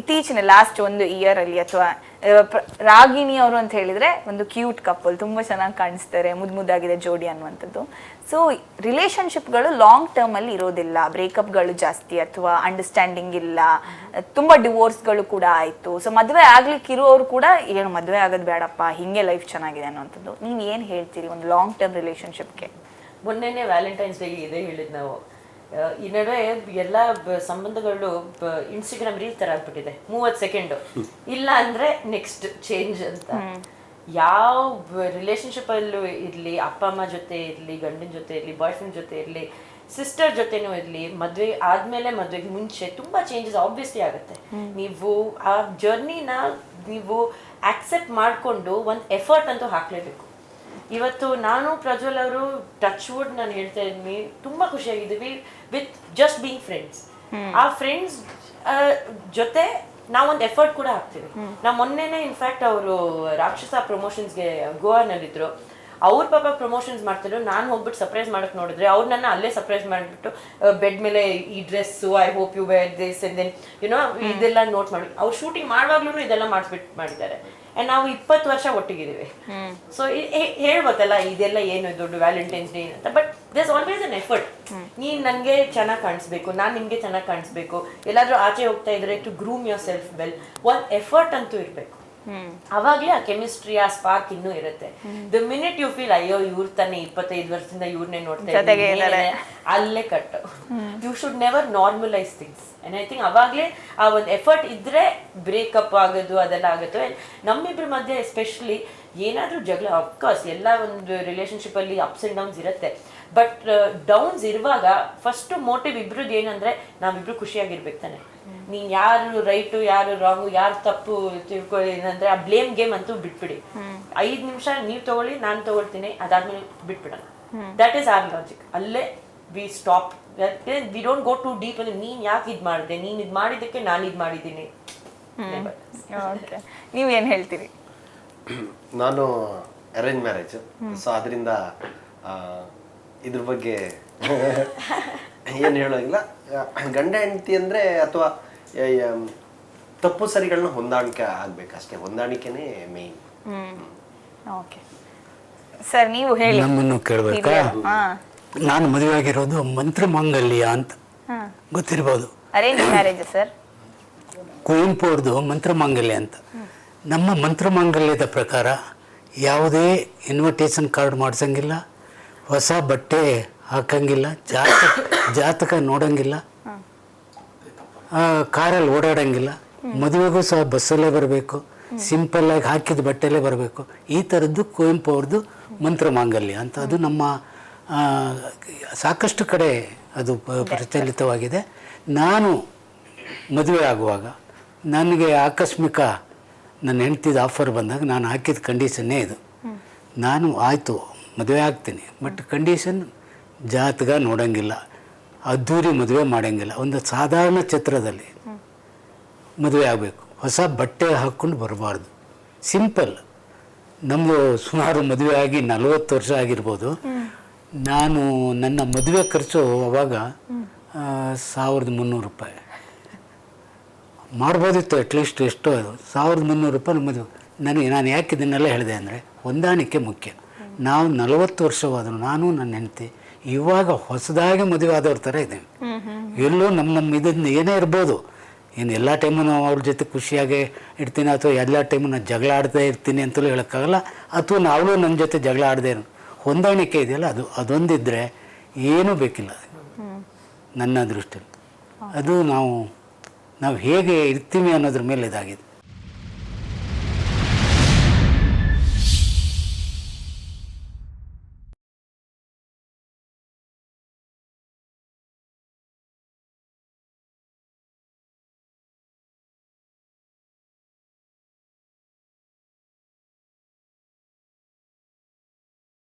ಇತ್ತೀಚಿನ ಲಾಸ್ಟ್ ಒಂದು ಇಯರ್ ಅಲ್ಲಿ ಅಥವಾ ರಾಗಿಣಿ ಅವರು ಅಂತ ಹೇಳಿದ್ರೆ ಒಂದು ಕ್ಯೂಟ್ ಕಪಲ್ ತುಂಬಾ ಚೆನ್ನಾಗಿ ಕಾಣಿಸ್ತಾರೆ, ಮುದ್ ಮುದ್ದಾಗಿದೆ ಜೋಡಿ ಅನ್ನುವಂಥದ್ದು. ಸೊ ರಿಲೇಶನ್ಶಿಪ್ಗಳು ಲಾಂಗ್ ಟರ್ಮ್ ಅಲ್ಲಿ ಇರೋದಿಲ್ಲ. ಬ್ರೇಕಪ್ಗಳು ಜಾಸ್ತಿ ಅಥವಾ ಅಂಡರ್ಸ್ಟ್ಯಾಂಡಿಂಗ್ ಇಲ್ಲ. ತುಂಬಾ ಡಿವೋರ್ಸ್ಗಳು ಕೂಡ ಆಯ್ತು. ಸೊ ಮದುವೆ ಆಗ್ಲಿಕ್ಕೆ ಇರೋರು ಕೂಡ, ಏನು, ಮದುವೆ ಆಗೋದು ಬೇಡಪ್ಪ, ಹಿಂಗೆ ಲೈಫ್ ಚೆನ್ನಾಗಿದೆ ಅನ್ನುವಂಥದ್ದು. ನೀವು ಏನು ಹೇಳ್ತೀರಿ ಒಂದು ಲಾಂಗ್ ಟರ್ಮ್ ರಿಲೇಶನ್ಶಿಪ್ಗೆ ಮೊನ್ನೆನೇ ವ್ಯಾಲೆಂಟೈನ್ಸ್ ಡೇ ಇದೆ ಹೇಳಿದ್ ನಾವು. ಈ ನಡುವೆ ಎಲ್ಲ ಸಂಬಂಧಗಳು ಇನ್ಸ್ಟಾಗ್ರಾಮ್ ರೀಲ್ ಥರ ಆಗ್ಬಿಟ್ಟಿದೆ. ಮೂವತ್ತು ಸೆಕೆಂಡ್ ಇಲ್ಲ ಅಂದ್ರೆ ನೆಕ್ಸ್ಟ್ ಚೇಂಜ್ ಅಂತ. ಯಾವ ರಿಲೇಶನ್ಶಿಪ್ ಅಲ್ಲೂ ಇರ್ಲಿ ಅಪ್ಪ ಅಮ್ಮ ಜೊತೆ ಇರ್ಲಿ ಗಂಡನ ಜೊತೆ ಇರ್ಲಿ ಬಾಯ್ ಫ್ರೆಂಡ್ ಜೊತೆ ಇರ್ಲಿ ಸಿಸ್ಟರ್ ಜೊತೆನೂ ಇರ್ಲಿ ಮದ್ವೆ ಆದ್ಮೇಲೆ ಮದ್ವೆಗೆ ಮುಂಚೆ ತುಂಬಾ ಚೇಂಜಸ್ ಆಬ್ವಿಯಸ್ಲಿ ಆಗುತ್ತೆ. ನೀವು ಆ ಜರ್ನಿನ ನೀವು ಆಕ್ಸೆಪ್ಟ್ ಮಾಡ್ಕೊಂಡು ಒಂದು ಎಫರ್ಟ್ ಅಂತೂ ಹಾಕ್ಲೇಬೇಕು. ಇವತ್ತು ನಾನು ಪ್ರಜ್ವಲ್ ಅವರು ಟಚ್ ವುಡ್ ನಾನು ಹೇಳ್ತಾ ಇದ್ದೀನಿ. ತುಂಬಾ ಖುಷಿಯಾಗಿದ್ದೀವಿ ವಿತ್ ಜಸ್ಟ್ ಬೀಂಗ್ ಫ್ರೆಂಡ್ಸ್ ಆ ಫ್ರೆಂಡ್ಸ್ ಜೊತೆ ನಾವೊಂದು ಎಫರ್ಟ್ ಕೂಡ ಹಾಕ್ತೀವಿ. ನಾವು ಮೊನ್ನೆನೆ ಇನ್ಫ್ಯಾಕ್ಟ್ ಅವರು ರಾಕ್ಷಸ ಪ್ರಮೋಷನ್ಸ್ಗೆ ಗೋವಾನಲ್ಲಿದ್ರು. ಅವ್ರ ಪಾಪ ಪ್ರಮೋಷನ್ಸ್ ಮಾಡ್ತಿದ್ರು ನಾನು ಹೋಗ್ಬಿಟ್ಟು ಸರ್ಪ್ರೈಸ್ ಮಾಡಕ್ ನೋಡಿದ್ರೆ ಅವ್ರು ನನ್ನ ಅಲ್ಲೇ ಸರ್ಪ್ರೈಸ್ ಮಾಡಿಬಿಟ್ಟು ಬೆಡ್ ಮೇಲೆ ಈ dress I hope you wear this and then you know ಇದೆಲ್ಲ ನೋಟ್ ಮಾಡಿ ಅವ್ರು ಶೂಟಿಂಗ್ ಮಾಡುವಾಗ್ಲೂ ಇದೆಲ್ಲ ಮಾಡಿಸ್ಬಿಟ್ಟು ಮಾಡಿದ್ದಾರೆ. ಅಂಡ್ ನಾವು ಇಪ್ಪತ್ತು ವರ್ಷ ಒಟ್ಟಿಗಿದ್ದೀವಿ. ಸೊ ಹೇಳ್ಬೋದಲ್ಲ ಇದೆಲ್ಲ ಏನು ದೊಡ್ಡ ವ್ಯಾಲೆಂಟೈನ್ಸ್ ಡೇ ಅಂತ but this always an effort ನೀನ್ ನನಗೆ ಚೆನ್ನಾಗಿ ಕಾಣಿಸ್ಬೇಕು ನಾನು ನಿಮ್ಗೆ ಚೆನ್ನಾಗಿ ಕಾಣಿಸ್ಬೇಕು ಎಲ್ಲಾದ್ರೂ ಆಚೆ ಹೋಗ್ತಾ ಇದ್ರೆ to groom yourself well one effort ಅಂತೂ ಇರಬೇಕು. ಅವಾಗ್ಲೇ ಆ ಕೆಮಿಸ್ಟ್ರಿ ಆ ಸ್ಪಾರ್ಕ್ ಇನ್ನೂ ಇರುತ್ತೆ. ದ ಮಿನಿಟ್ ಯು ಫೀಲ್ ಅಯ್ಯೋ ಇವ್ರ ತಾನೆ ಇಪ್ಪತ್ತೈದು ವರ್ಷದಿಂದ ಇವ್ರನ್ನೇ ನೋಡ್ತಾ ಇದ್ದಾರೆ. ಅಲ್ಲೇ cut you should never normalise things and I think ಅವಾಗಲೇ ಆ ಒಂದು ಎಫರ್ಟ್ ಇದ್ರೆ ಬ್ರೇಕಪ್ ಆಗೋದು ಅದೆಲ್ಲ ಆಗುತ್ತೆ. ನಮ್ಮಿಬ್ರ ಮಧ್ಯೆ ಎಸ್ಪೆಷಲಿ ಏನಾದ್ರೂ ಜಗಳ ಅಫ್ಕೋರ್ಸ್ ಎಲ್ಲ ಒಂದು ರಿಲೇಶನ್ಶಿಪ್ ಅಲ್ಲಿ ಅಪ್ಸ್ ಅಂಡ್ ಡೌನ್ಸ್ ಇರುತ್ತೆ. ಬಟ್ ಡೌನ್ಸ್ ಇರುವಾಗ ಫಸ್ಟ್ ಮೋಟಿವ್ ಇಬ್ರದ್ದು ಏನಂದ್ರೆ ನಾವಿಬ್ರು ಖುಷಿಯಾಗಿರ್ಬೇಕು ತಾನೆ. ನೀನ್ ಯಾರು ರೈಟು ಯಾರು ರಾಂಗು ಯಾರು ತಪ್ಪು ತಿಳ್ಕೊಳ್ಳಿ ಏನಂದ್ರೆ ಆ ಬ್ಲೇಮ್ ಗೇಮ್ ಅಂತೂ ಬಿಟ್ಬಿಡಿ. ಐದ್ ನಿಮಿಷ ನೀವ್ ತಗೊಳ್ಳಿ ನಾನ್ ತಗೊಳ್ತೀನಿ ಅದಾದ್ಮೇಲೆ ಬಿಟ್ಬಿಡೋಣ. ದಟ್ ಈಸ್ ಆರ್ ಲಾಜಿಕ್ ಅಲ್ಲೇ we stop we don't go too deep ಅಂದ್ರೆ ನೀನ್ ಯಾಕೆ ಇದ್ ಮಾಡಿದೆ? ನೀನ್ ಇದ್ ಮಾಡಿದ್ದಕ್ಕೆ ನಾನು ಇದ್ ಮಾಡಿದ್ದೀನಿ. ನೀವೇನು ಓಕೆ ನೀವು ಏನು ಹೇಳ್ತೀರಿ? ನಾನು ಅರೇಂಜ್ ಮ್ಯಾರೇಜ್ ಸೊ ಅದರಿಂದ ಇದ್ರ ಬಗ್ಗೆ ಏನು ಹೇಳೋಂಗಿಲ್ಲ ಗಂಡ ಹೆಂಡತಿ ಅಂದರೆ ಅಥವಾ ತಪ್ಪು ಸರಿಗಳನ್ನ ಹೊಂದಾಣಿಕೆ ಆಗ್ಬೇಕಷ್ಟೇ ಹೊಂದಾಣಿಕೆನೇ ಮೇಯ್ನ್ ಓಕೆ ಸರ್ ನೀವು ಹೇಳಿ. ನಮ್ಮನ್ನು ಕೇಳಬೇಕಾ? ನಾನು ಮದುವೆ ಆಗಿರೋದು ಮಂತ್ರ ಮಾಂಗಲ್ಯ ಅಂತ ಗೊತ್ತಿರ್ಬೋದು. ಅರೇಂಜ್ ಮ್ಯಾರೇಜ್ ಸರ್ ಕುವೆಂಪು ಅವ್ರದ್ದು ಮಂತ್ರ ಮಾಂಗಲ್ಯ ಅಂತ. ನಮ್ಮ ಮಂತ್ರಮಾಂಗಲ್ಯದ ಪ್ರಕಾರ ಯಾವುದೇ ಇನ್ವಿಟೇಷನ್ ಕಾರ್ಡ್ ಮಾಡಿಸಂಗಿಲ್ಲ, ಹೊಸ ಬಟ್ಟೆ ಹಾಕಂಗಿಲ್ಲ, ಜಾತಕ ಜಾತಕ ನೋಡಂಗಿಲ್ಲ ಕಾರಲ್ಲಿ ಓಡಾಡಂಗಿಲ್ಲ, ಮದುವೆಗೂ ಸಹ ಬಸ್ಸಲ್ಲೇ ಬರಬೇಕು ಸಿಂಪಲ್ಲಾಗಿ ಹಾಕಿದ ಬಟ್ಟೆಲ್ಲೇ ಬರಬೇಕು. ಈ ಥರದ್ದು ಕುವೆಂಪು ಅವ್ರದ್ದು ಮಂತ್ರ ಮಾಂಗಲ್ಯ ಅಂತ ಅದು ನಮ್ಮ ಸಾಕಷ್ಟು ಕಡೆ ಅದು ಪ್ರಚಲಿತವಾಗಿದೆ. ನಾನು ಮದುವೆ ಆಗುವಾಗ ನನಗೆ ಆಕಸ್ಮಿಕ ನನ್ನ ಹೆಂಡ್ತಿದ ಆಫರ್ ಬಂದಾಗ ನಾನು ಹಾಕಿದ ಕಂಡೀಷನ್ನೇ ಇದು. ನಾನು ಆಯಿತು, ಮದುವೆ ಆಗ್ತೀನಿ. ಬಟ್ ಕಂಡೀಷನ್ ಜಾತಕ ನೋಡೋಂಗಿಲ್ಲ. ಅದ್ಧೂರಿ ಮದುವೆ ಮಾಡೋಂಗಿಲ್ಲ. ಒಂದು ಸಾಧಾರಣ ಚಿತ್ರದಲ್ಲಿ ಮದುವೆ ಆಗಬೇಕು. ಹೊಸ ಬಟ್ಟೆ ಹಾಕ್ಕೊಂಡು ಬರಬಾರ್ದು. ಸಿಂಪಲ್ ನಮ್ಮದು ಸುಮಾರು ಮದುವೆ ಆಗಿ ನಲವತ್ತು ವರ್ಷ ಆಗಿರ್ಬೋದು. ನಾನು ನನ್ನ ಮದುವೆ ಖರ್ಚು ಅವಾಗ ಸಾವಿರದ ಮುನ್ನೂರು ರೂಪಾಯಿ. ಮಾಡ್ಬೋದಿತ್ತು ಅಟ್ಲೀಸ್ಟ್ ಎಷ್ಟೋ ಸಾವಿರದ ಮುನ್ನೂರು ರೂಪಾಯಿ ನಮ್ಮದು. ಮದುವೆ ನನಗೆ ನಾನು ಯಾಕೆ ಇದನ್ನೆಲ್ಲ ಹೇಳಿದೆ ಅಂದರೆ ಹೊಂದಾಣಿಕೆ ಮುಖ್ಯ. ನಾವು ನಲವತ್ತು ವರ್ಷವಾದರೂ ನಾನು ನನ್ನ ಹೆಂಡತಿ ಇವಾಗ ಹೊಸದಾಗಿ ಮದುವೆ ಆದವ್ರ ಥರ ಇದ್ದೇವೆ. ಎಲ್ಲೂ ನಮ್ಮ ನಮ್ಮ ಇದನ್ನ ಏನೇ ಇರ್ಬೋದು. ಏನು ಎಲ್ಲ ಟೈಮು ನಾವು ಅವ್ರ ಜೊತೆ ಖುಷಿಯಾಗಿ ಇರ್ತೀನಿ ಅಥವಾ ಎಲ್ಲ ಟೈಮು ನಾನು ಜಗಳ ಆಡ್ತಾ ಇರ್ತೀನಿ ಅಂತಲೂ ಹೇಳೋಕ್ಕಾಗಲ್ಲ. ಅಥವಾ ನಾವು ನನ್ನ ಜೊತೆ ಜಗಳ ಆಡದೆ ಇರೋ ಹೊಂದಾಣಿಕೆ ಇದೆಯಲ್ಲ ಅದು ಅದೊಂದಿದ್ದರೆ ಏನೂ ಬೇಕಿಲ್ಲ. ನನ್ನ ದೃಷ್ಟಿಯಲ್ಲಿ. ಅದು ನಾವು ನಾವು ಹೇಗೆ ಇರ್ತೀವಿ ಅನ್ನೋದ್ರ ಮೇಲೆ ಇದಾಗಿದೆ.